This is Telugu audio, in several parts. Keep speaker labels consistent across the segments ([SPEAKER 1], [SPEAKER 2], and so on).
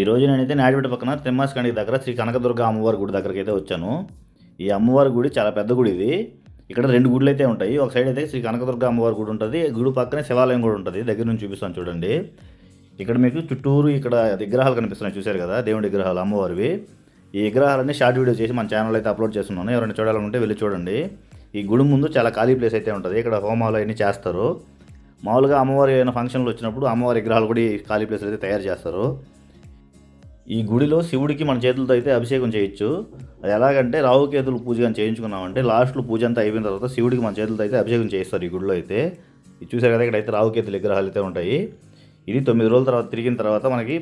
[SPEAKER 1] ఈ రోజు నేనైతే నాడిపేట పక్కన తిమ్మాస్కండి దగ్గర శ్రీ కనకదుర్గ అమ్మవారి గుడి దగ్గరికి అయితే వచ్చాను. ఈ అమ్మవారి గుడి చాలా పెద్ద గుడి ఇది. ఇక్కడ రెండు గుడులు అయితే ఉంటాయి. ఒక సైడ్ అయితే శ్రీ కనకదుర్గ అమ్మవారి గుడి ఉంటుంది. గుడి పక్కనే శివాలయం కూడా ఉంటుంది. దగ్గర నుంచి చూపిస్తాను చూడండి. ఇక్కడ మీకు చుట్టూరు ఇక్కడ విగ్రహాలు కనిపిస్తున్నాయి. చూశారు కదా? దేవుడి విగ్రహాలు అమ్మవారివి. ఈ విగ్రహాలన్నీ షార్ట్ వీడియో చేసి మన ఛానల్ అయితే అప్లోడ్ చేస్తున్నాను. ఎవరైనా చూడాలనుకుంటే వెళ్ళి చూడండి. ఈ గుడి ముందు చాలా ఖాళీ ప్లేస్ అయితే ఉంటుంది. ఇక్కడ హోమాలు అవన్నీ చేస్తారు. మామూలుగా అమ్మవారి ఏమైనా ఫంక్షన్లు వచ్చినప్పుడు అమ్మవారి విగ్రహాలు కూడా ఖాళీ ప్లేస్ అయితే తయారు చేస్తారు. ఈ గుడిలో శివుడికి మన చేతులతో అయితే అభిషేకం చేయొచ్చు. అది ఎలాగంటే రావుకేతులు పూజ కానీ చేయించుకున్నామంటే లాస్ట్లో పూజ అంతా అయిపోయిన తర్వాత శివుడికి మన చేతులతో అయితే అభిషేకం చేస్తారు ఈ గుడిలో అయితే. ఇది చూసారు కదా ఇక్కడ అయితే రావుకేతులు విగ్రహాలు అయితే ఉంటాయి. ఇది తొమ్మిది రోజుల తర్వాత తిరిగిన తర్వాత మనకి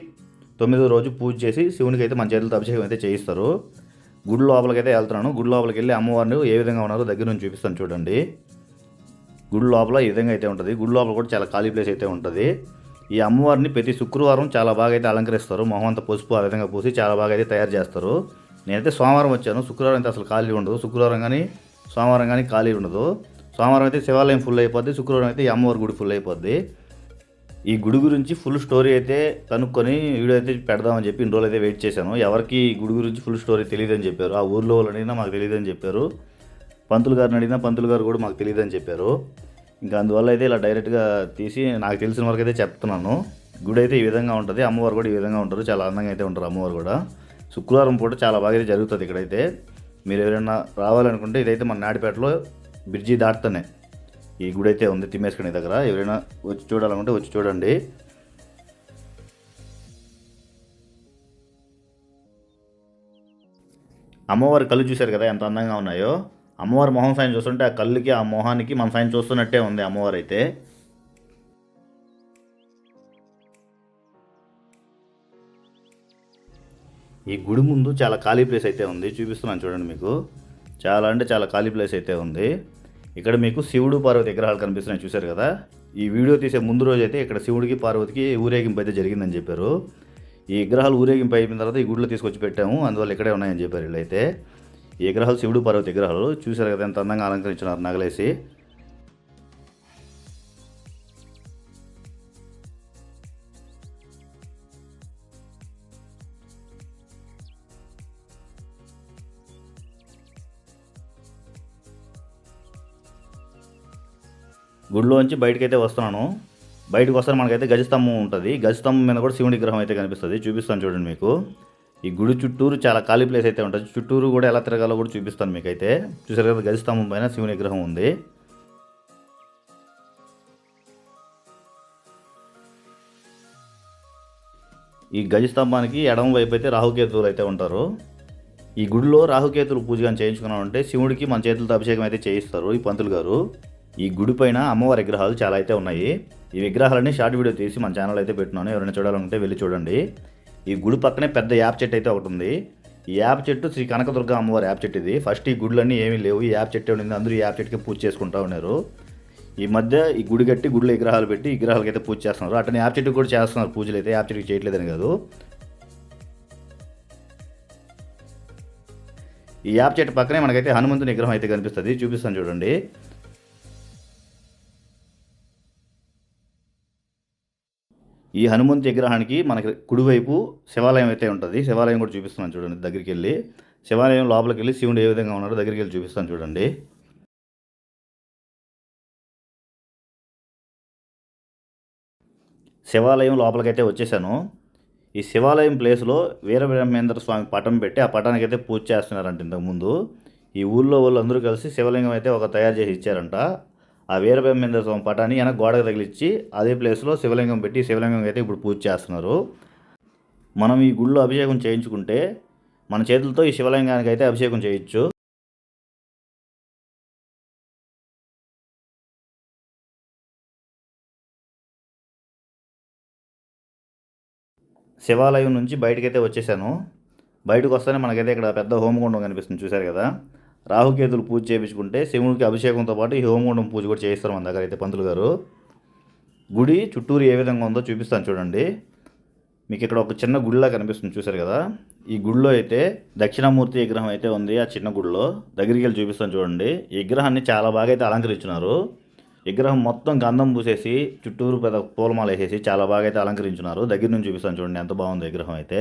[SPEAKER 1] తొమ్మిదో రోజు పూజ చేసి శివునికి అయితే మన చేతులతో అభిషేకం అయితే చేయిస్తారు. గుడి లోపలికి అయితే వెళ్తున్నాను. గుడి లోపలికి వెళ్ళి అమ్మవారిని ఏ విధంగా ఉన్నారో దగ్గర నుంచి చూపిస్తాను చూడండి. గుడి లోపల ఈ విధంగా అయితే ఉంటుంది. గుడి లోపల కూడా చాలా ఖాళీ ప్లేస్ అయితే ఉంటుంది. ఈ అమ్మవారిని ప్రతి శుక్రవారం చాలా బాగా అయితే అలంకరిస్తారు. మొహం అంతా పసుపు ఆ విధంగా పూసి చాలా బాగా అయితే తయారు చేస్తారు. నేనైతే సోమవారం వచ్చాను. శుక్రవారం అయితే అసలు ఖాళీ ఉండదు. శుక్రవారం కానీ సోమవారం కానీ ఖాళీ ఉండదు. సోమవారం అయితే శివాలయం ఫుల్ అయిపోద్ది. శుక్రవారం అయితే ఈ అమ్మవారి గుడి ఫుల్ అయిపోద్ది. ఈ గుడి గురించి ఫుల్ స్టోరీ అయితే కనుక్కొని వీడియో అయితే పెడదామని చెప్పి ఇన్ని రోజులు అయితే వెయిట్ చేశాను. ఎవరికి ఈ గుడి గురించి ఫుల్ స్టోరీ తెలియదని చెప్పారు? ఆ ఊర్లో వాళ్ళు అడిగినా మాకు తెలియదని చెప్పారు. పంతులు గారిని అడిగినా పంతులు గారు కూడా మాకు తెలియదని చెప్పారు. ఇంకా అందువల్ల అయితే ఇలా డైరెక్ట్గా తీసి నాకు తెలిసిన వరకు అయితే చెప్తున్నాను. గుడి అయితే ఈ విధంగా ఉంటుంది. అమ్మవారు కూడా ఈ విధంగా ఉంటారు. చాలా అందంగా అయితే ఉంటారు అమ్మవారు కూడా. శుక్రవారం పూట చాలా బాగా అయితే జరుగుతుంది ఇక్కడైతే. మీరు ఎవరైనా రావాలనుకుంటే ఇదైతే మన నాడిపేటలో బ్రిడ్జి దాటుతానే. ఈ గుడి అయితే ఉంది తిమ్మేసుకునే దగ్గర. ఎవరైనా వచ్చి చూడాలనుకుంటే వచ్చి చూడండి. అమ్మవారి కళ్ళు చూశారు కదా ఎంత అందంగా ఉన్నాయో. అమ్మవారి మొహం సాయం చూస్తుంటే ఆ కళ్ళుకి ఆ మొహానికి మన సాయం చూస్తున్నట్టే ఉంది అమ్మవారు అయితే. ఈ గుడి ముందు చాలా ఖాళీ ప్లేస్ అయితే ఉంది. చూపిస్తున్నాను చూడండి మీకు. చాలా అంటే చాలా ఖాళీ ప్లేస్ అయితే ఉంది. ఇక్కడ మీకు శివుడు పార్వతి విగ్రహాలు కనిపిస్తున్నాయి చూశారు కదా? ఈ వీడియో తీసే ముందు రోజు అయితే ఇక్కడ శివుడికి పార్వతికి ఊరేగింపు అయితే జరిగిందని చెప్పారు. ఈ విగ్రహాలు ఊరేగింపు అయిపోయిన తర్వాత ఈ గుడిలో తీసుకొచ్చి పెట్టాము. అందువల్ల ఇక్కడే ఉన్నాయని చెప్పారు వీళ్ళైతే. ఈ విగ్రహాలు శివుడు పార్వతి విగ్రహాలు చూశారు కదా ఎంత అందంగా అలంకరించినారు నగలేసి. గుడిలోంచి బయటకైతే వస్తున్నాను. బయటకు వస్తే మనకైతే గజస్తంభం ఉంటుంది. గజస్తంభం మీద కూడా శివుడి విగ్రహం అయితే కనిపిస్తుంది. చూపిస్తాను చూడండి మీకు. ఈ గుడి చుట్టూరు చాలా ఖాళీ ప్లేస్ అయితే ఉంటుంది. చుట్టూరు కూడా ఎలా తిరగాలో కూడా చూపిస్తాను మీకు అయితే చూసారు కదా గజస్తంభం పైన శివుని విగ్రహం ఉంది. ఈ గజస్తంభానికి ఎడమ వైపు అయితే రాహుకేతువులు అయితే ఉంటారు. ఈ గుడిలో రాహుకేతులు పూజ కానీ చేయించుకున్నామంటే శివుడికి మన చేతులతో అభిషేకం అయితే చేయిస్తారు ఈ పంతులు గారు. ఈ గుడి పైన అమ్మవారి విగ్రహాలు చాలా అయితే ఉన్నాయి. ఈ విగ్రహాలని షార్ట్ వీడియో తీసి మన ఛానల్ అయితే పెట్టినాను. ఎవరైనా చూడాలనుకుంటే వెళ్ళి చూడండి. ఈ గుడి పక్కనే పెద్ద యాప్ చెట్టు అయితే ఒకటి ఉంది. ఈ యాప్ చెట్టు శ్రీ కనకదుర్గ అమ్మవారి యాప్ చెట్టు ఇది. ఫస్ట్ ఈ గుడ్లన్నీ ఏమీ లేవు. ఈ యాప్ చెట్టు ఉండింది. అందరూ ఈ యాప్ చెట్టుకి పూజ చేసుకుంటా ఉన్నారు. ఈ మధ్య ఈ గుడి కట్టి గుడిలో విగ్రహాలు పెట్టి ఈ విగ్రహాలకి అయితే పూజ చేస్తున్నారు. అట్లనే యాప్ చెట్టుకి కూడా చేస్తున్నారు. పూజలు అయితే యాప్ చెట్టుకి చేయట్లేదని కాదు. ఈ యాప్ చెట్టు పక్కనే మనకైతే హనుమంతుని విగ్రహం అయితే కనిపిస్తుంది. చూపిస్తాను చూడండి. ఈ హనుమంతు విగ్రహానికి మనకి కుడివైపు శివాలయం అయితే ఉంటుంది. శివాలయం కూడా చూపిస్తున్నాను చూడండి దగ్గరికి వెళ్ళి శివాలయం లోపలికి వెళ్ళి శివుడు ఏ విధంగా ఉన్నాడో దగ్గరికి వెళ్ళి చూపిస్తాను చూడండి. శివాలయం లోపలికైతే వచ్చేసాను. ఈ శివాలయం ప్లేస్లో వీరబ్రహ్మేంద్ర స్వామి పటం పెట్టి ఆ పటానికి అయితే పూజ చేస్తున్నారంట ఇంతకుముందు. ఈ ఊళ్ళో వాళ్ళు అందరూ కలిసి శివలింగం అయితే ఒక తయారు చేసి ఇచ్చారంట. ఆ వీరబ్రహ్మేంద్ర స్వామి పటాన్ని వెనక గోడకు తగిలిచ్చి అదే ప్లేస్లో శివలింగం పెట్టి శివలింగం అయితే ఇప్పుడు పూజ చేస్తున్నారు. మనం ఈ గుళ్ళో అభిషేకం చేయించుకుంటే మన చేతులతో ఈ శివలింగానికి అయితే అభిషేకం చేయొచ్చు. శివాలయం నుంచి బయటకైతే వచ్చేసాను. బయటకు వస్తేనే మనకైతే ఇక్కడ పెద్ద హోమగుండం కనిపిస్తుంది. చూశారు కదా? రాహుకేతులు పూజ చేయించుకుంటే శివునికి అభిషేకంతో పాటు ఈ హోమగుండం పూజ కూడా చేయిస్తారు మన దగ్గర అయితే పంతులు గారు. గుడి చుట్టూరు ఏ విధంగా ఉందో చూపిస్తాను చూడండి. మీకు ఇక్కడ ఒక చిన్న గుడిలా కనిపిస్తుంది చూశారు కదా. ఈ గుడిలో అయితే దక్షిణామూర్తి విగ్రహం అయితే ఉంది ఆ చిన్న గుడిలో. దగ్గరికి వెళ్ళి చూపిస్తాను చూడండి. ఈ విగ్రహాన్ని చాలా బాగా అయితే అలంకరించినారు. విగ్రహం మొత్తం గంధం పూసేసి చుట్టూరు పెద్ద పూలమాల వేసేసి చాలా బాగా అయితే అలంకరించున్నారు దగ్గర నుంచి చూపిస్తాను చూడండి ఎంత బాగుంది విగ్రహం అయితే.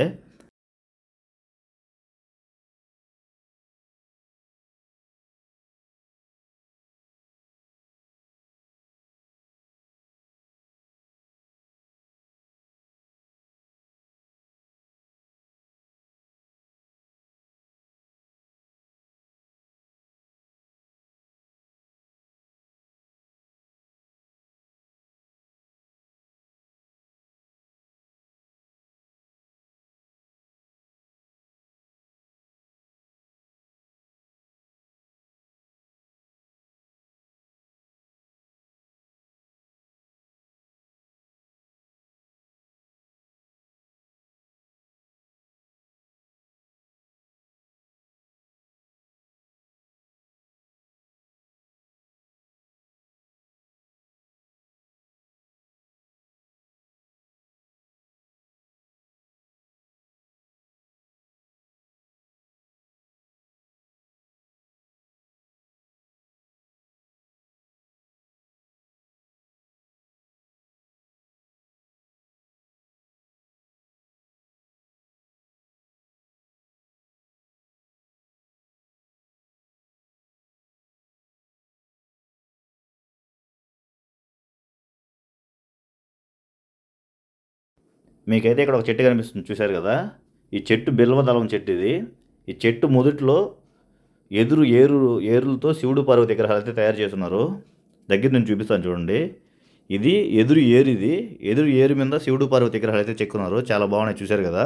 [SPEAKER 1] మీకైతే ఇక్కడ ఒక చెట్టు కనిపిస్తుంది చూశారు కదా? ఈ చెట్టు బిల్వదళం చెట్టు ఇది ఈ చెట్టు మొదట్లో ఎదురు ఏరు ఏరులతో శివుడు పార్వతి విగ్రహాలు అయితే తయారు చేస్తున్నారు. దగ్గర నుంచి చూపిస్తాను చూడండి. ఇది ఎదురు ఏరు ఇది ఎదురు ఏరు మీద శివుడు పార్వతి విగ్రహాలు అయితే చెక్కున్నారు. చాలా బాగున్నాయి చూశారు కదా?